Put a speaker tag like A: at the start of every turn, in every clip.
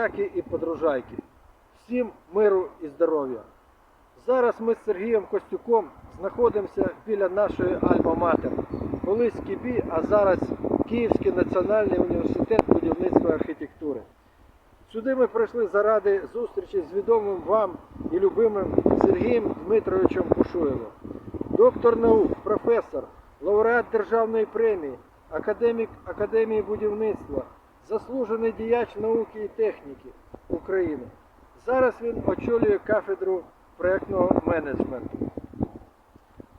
A: друзяки і подружайки. Всім миру і здоров'я. Зараз ми з Сергієм Костюком знаходимося біля нашої Альма-Матер. Колись КІБІ, а зараз Київський національний університет будівництва архітектури. Сюди ми прийшли заради зустрічі з відомим вам і любимим Сергієм Дмитровичем Бушуєвим. Доктор наук, професор, лауреат державної премії, академік Академії будівництва, заслужений діяч науки і техніки України. Зараз він очолює кафедру проєктного менеджменту.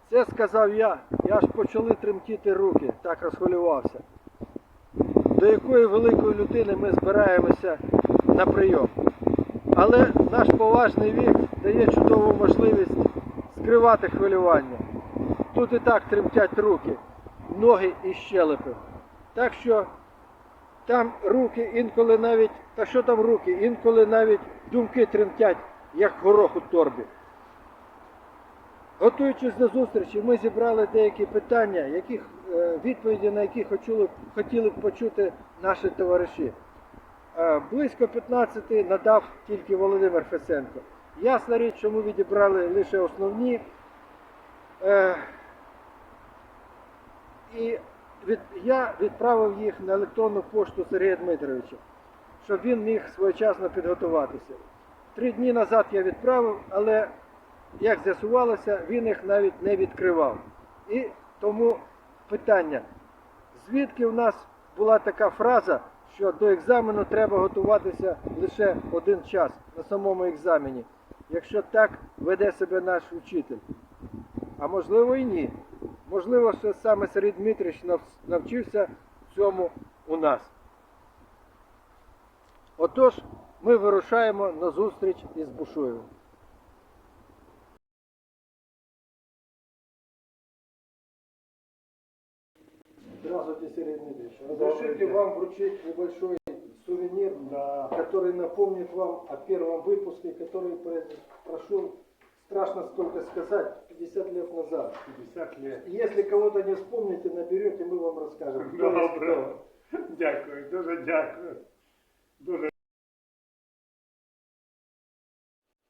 A: Це сказав я, і аж почали тремтіти руки, так розхвилювався. До якої великої людини ми збираємося на прийом. Але наш поважний вік дає чудову можливість скривати хвилювання. Тут і так тремтять руки, ноги і щелепи. Так що там руки інколи навіть, та що там руки, інколи навіть думки тремтять, як горох у торбі. Готуючись до зустрічі, ми зібрали деякі питання, яких, е, відповіді на які хотіли, хотіли б почути наші товариші. Е, Близько 15 надав тільки Володимир Фесенко. Ясна річ, що ми відібрали лише основні. Е, І від, я відправив їх на електронну пошту Сергія Дмитровича, щоб він міг своєчасно підготуватися. Три дні назад я відправив, але, як з'ясувалося, він їх навіть не відкривав. І тому питання, звідки в нас була така фраза, що до екзамену треба готуватися лише один час на самому екзамені, якщо так веде себе наш учитель. А можливо і ні. Можливо, що саме Сергій Дмитрич нав- навчився цьому у нас. Отож, ми вирушаємо на зустріч із Бушуєвим. Здравствуйте, Сергей Дмитриевич. Разрешите
B: день.
A: вам вручить небольшой сувенир,
B: Да.
A: который напомнит вам о первом выпуске, который про- прошел, страшно сколько сказать, 50 лет назад.
B: 50 лет.
A: Если кого-то не вспомните, наберете, мы вам расскажем. кто
B: Добре. Дякую, дуже дякую. Дуже.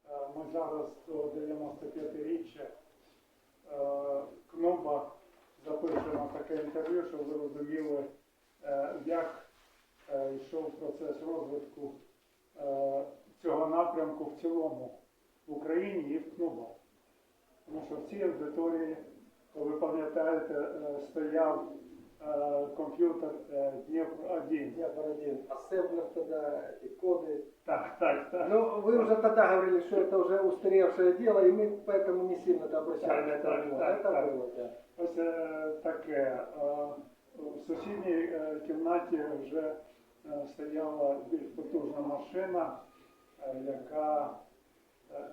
B: Е, Ми зараз до 95-річчя е, КНОБа запишемо таке інтерв'ю, щоб ви розуміли, е, як йшов процес розвитку цього напрямку в цілому в Україні і в КНОБа. Тому що в цій аудиторії, ви пам'ятаєте, е, стояв е, комп'ютер е, Дніпро 1.
A: Я Бородин. Ассемблер тогда, эти коды.
B: Так, так, так.
A: Ну, вы уже тогда говорили, что это уже устаревшее дело, и мы поэтому не сильно -то обращали на
B: Так,
A: это
B: так,
A: внимание.
B: так,
A: Это
B: так.
A: было, да.
B: Ось е, таке. Е, В сусідній е, кімнаті вже е, стояла більш потужна машина, е, яка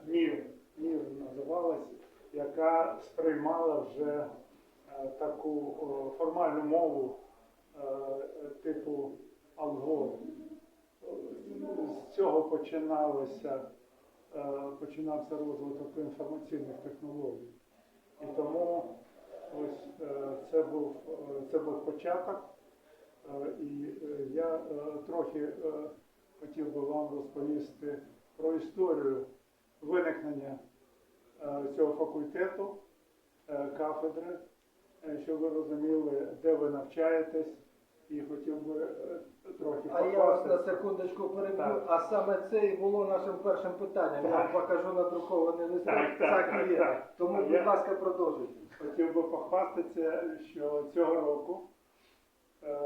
B: НІР, НІР називалась, яка сприймала вже е, таку формальну мову е, типу алгоритм. З цього починалося, е, починався розвиток інформаційних технологій. І тому ось це був, це був початок. І я трохи хотів би вам розповісти про історію виникнення е, цього факультету, е, кафедри, е, щоб ви розуміли, де ви навчаєтесь, і хотів би трохи
A: А я вас на секундочку переб'ю, а саме це і було нашим першим питанням. Я вам покажу надрукований листок,
B: Так, так,
A: так і
B: так,
A: є.
B: так.
A: Тому, будь ласка, продовжуйте.
B: Хотів би похвастатися, що цього року е,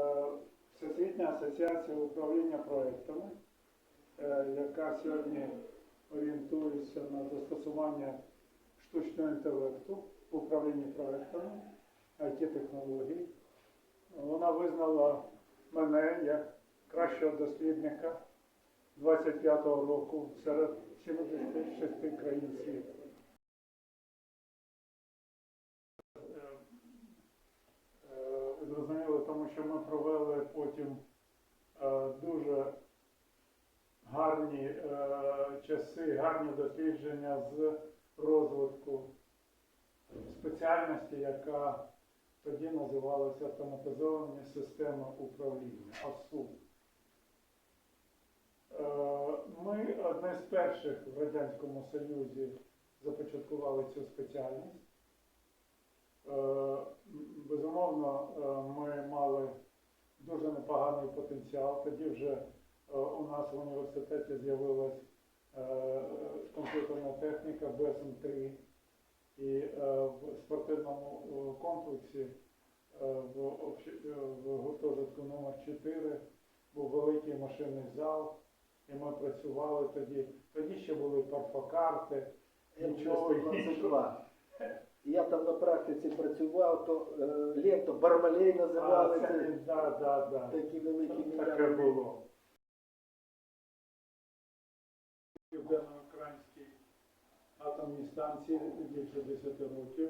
B: Всесвітня асоціація управління проектами, е, яка сьогодні орієнтується на застосування штучного інтелекту в управлінні проектами, IT-технологій, вона визнала мене як кращого дослідника 25-го року серед 76 країн світу. Е, Зрозуміло, тому що ми провели потім е, дуже гарні е, часи, гарні дослідження з розвитку спеціальності, яка тоді називалася автоматизовані системи управління АСУ. Е, Ми одне з перших в Радянському Союзі започаткували цю спеціальність. Е, Безумовно, е, ми мали дуже непоганий потенціал. Тоді вже у нас в університеті з'явилась е, комп'ютерна техніка BSM-3. І е, в спортивному е, комплексі в, гуртожитку номер 4 був великий машинний зал, і ми працювали тоді. Тоді ще були парфокарти. Нічого.
A: Я там на практиці працював, то лето Бармалей називали
B: А,
A: це.
B: це, да, да, да.
A: Такі великі
B: Таке було. Атомній станції більше 10 років.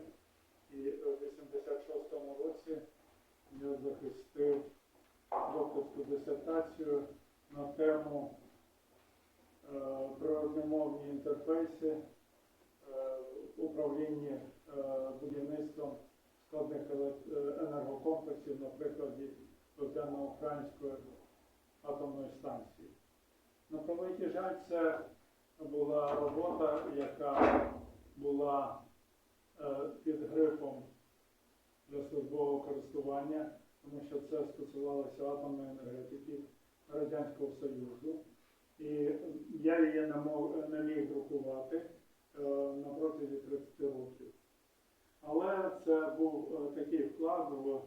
B: І в 86-му році я захистив докторську дисертацію на тему е, природномовні інтерфейси е, в управлінні е, будівництвом складних енергокомплексів на прикладі Південно-Української атомної станції. На превеликий жаль, це була робота, яка була е, під грифом для службового користування, тому що це стосувалося атомної енергетики Радянського Союзу. І я її не, міг друкувати е, на протязі 30 років. Але це був е, такий вклад в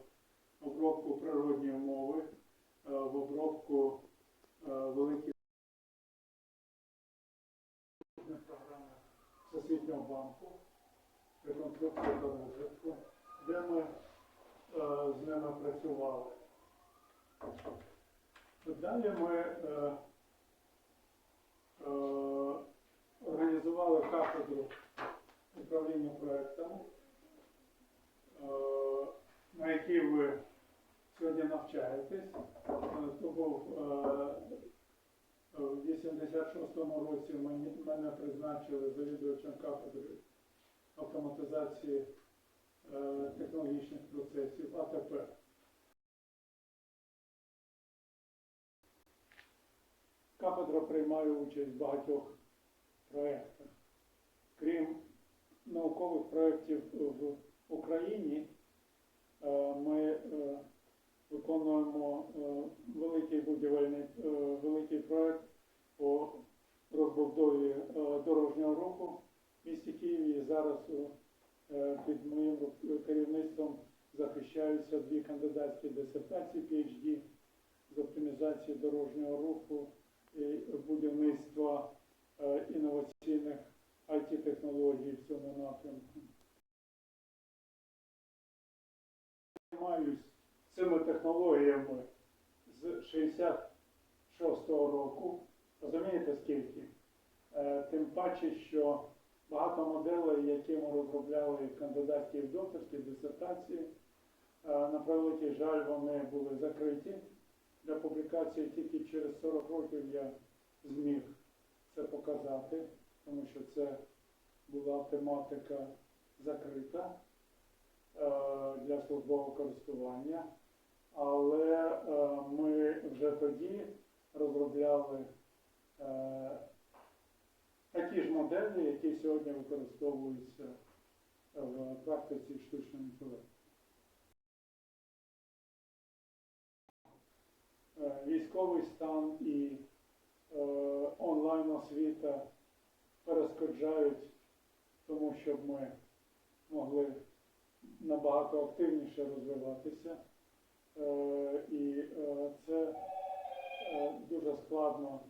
B: обробку природньої мови, в обробку великих програми Всесвітнього банку, реконструкцію та розвитку, де ми е, з ними працювали. Далі ми е, е, організували кафедру управління проектами, е, на якій ви сьогодні навчаєтесь. Е, в 86-му році мене призначили завідувачем кафедри автоматизації е, технологічних процесів АТП. Кафедра приймає участь в багатьох проєктах. Крім наукових проєктів в Україні, е, ми е, виконуємо е, великий будівельний е, великий проект по розбудові е, дорожнього руху в місті Києві. І зараз під моїм керівництвом захищаються дві кандидатські дисертації PhD з оптимізації дорожнього руху і будівництва інноваційних IT-технологій в цьому напрямку. Займаюсь цими технологіями з 66-го року. Розумієте скільки? Е, Тим паче, що багато моделей, які ми розробляли в кандидатській в докторській дисертації, е, на превеликий жаль, вони були закриті для публікації. Тільки через 40 років я зміг це показати, тому що це була тематика закрита е, для службового користування. Але е, ми вже тоді розробляли е, такі ж моделі, які сьогодні використовуються в практиці штучного інтелекту. Е, Військовий стан і е, онлайн освіта перешкоджають тому, щоб ми могли набагато активніше розвиватися. Е, І е, це е, дуже складно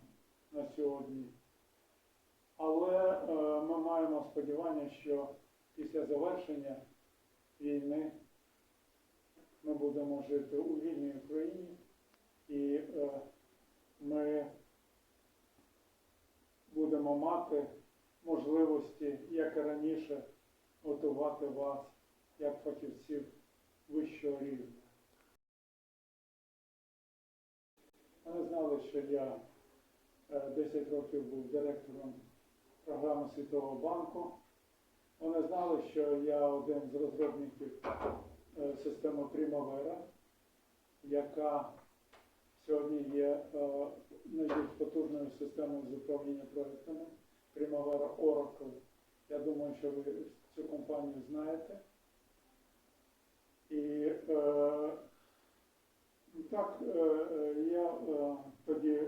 B: на сьогодні. Але ми маємо сподівання, що після завершення війни ми будемо жити у вільній Україні і ми будемо мати можливості, як і раніше, готувати вас як фахівців вищого рівня. Вони знали, що я е, 10 років був директором програми Світового банку. Вони знали, що я один з розробників е, системи Primavera, яка сьогодні є е, найбільш потужною системою з управління проектами Primavera Oracle. Я думаю, що ви цю компанію знаєте. І е, так, е, е, я е, тоді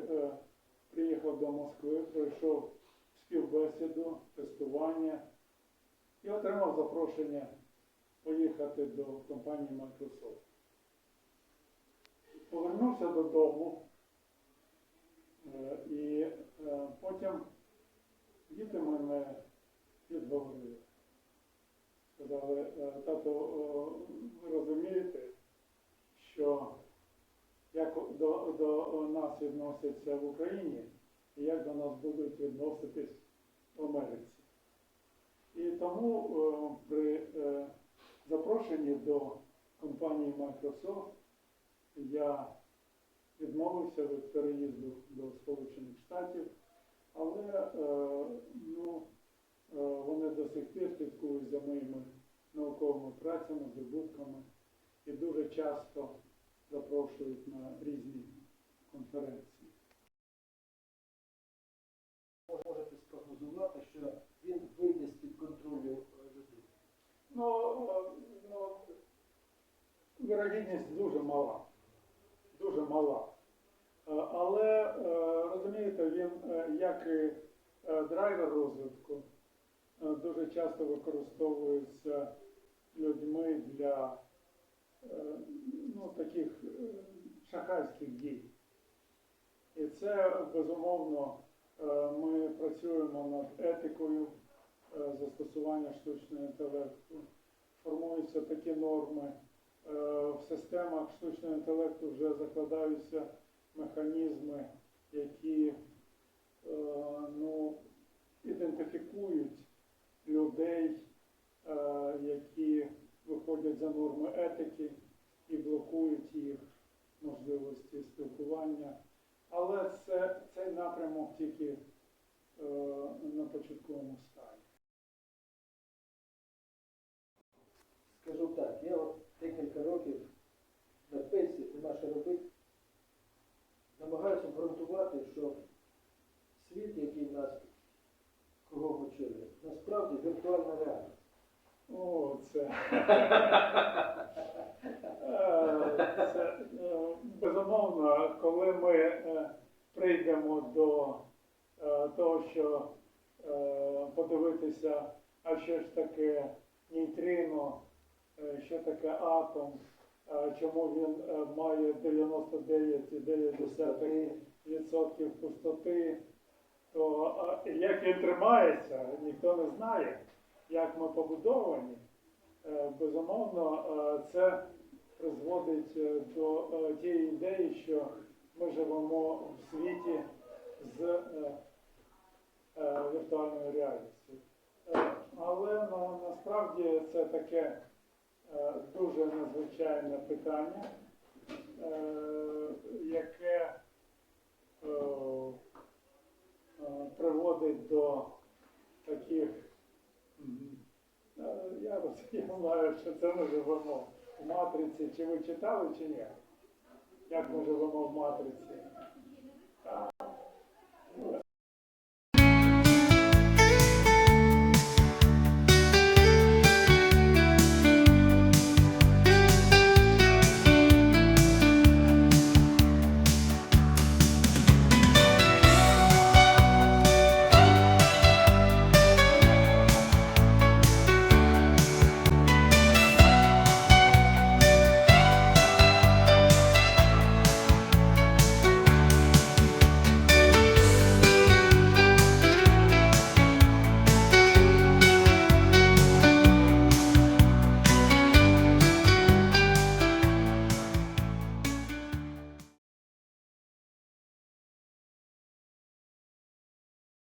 B: приїхав до Москви, пройшов співбесіду, тестування і отримав запрошення поїхати до компанії Microsoft. Повернувся додому і потім діти мене відговорили. Сказали, «Е, тато, ви розумієте, що як до, нас відносяться в Україні і як до нас будуть відноситись в Америці. І тому е, при е, запрошенні до компанії Microsoft я відмовився від переїзду до Сполучених Штатів, але е, ну, вони до сих пір слідкують за моїми науковими працями, здобутками і дуже часто запрошують на різні конференції.
A: Можете спрогнозувати, що він вийде з-під контролю е, людей.
B: Ну, е, ну, вирогідність дуже мала. Дуже мала. Е, Але розумієте, він як і драйвер розвитку дуже часто використовується людьми для ну, таких шахрайських дій. Це безумовно е, ми працюємо над етикою е, застосування штучного інтелекту. Формуються такі норми. Е, В системах штучного інтелекту вже закладаються механізми, які ну, ідентифікують людей, які виходять за норми етики і блокують їх можливості спілкування. Але це, цей напрямок тільки е, на початковому стадії.
A: Скажу так, я от декілька років на пенсії, нема що робити, намагаюся обґрунтувати, що світ, який нас кругом очолює, насправді віртуальна реальність.
B: О, це. Е, це е, безумовно, коли ми е, прийдемо до того, що подивитися, а що ж таке нейтрино, е, що таке атом, е, чому він е, має 99,9% пустоти, то е, як він тримається, ніхто не знає як ми побудовані, е, безумовно, е, це призводить е, до е, тієї ідеї, що ми живемо в світі з е, віртуальною реальністю. Е, Але на, насправді це таке е, дуже надзвичайне питання, яке приводить до таких Я, роз- я знаю, що це ми живемо в матриці. Чи ви читали, чи ні? Як ми живемо в матриці?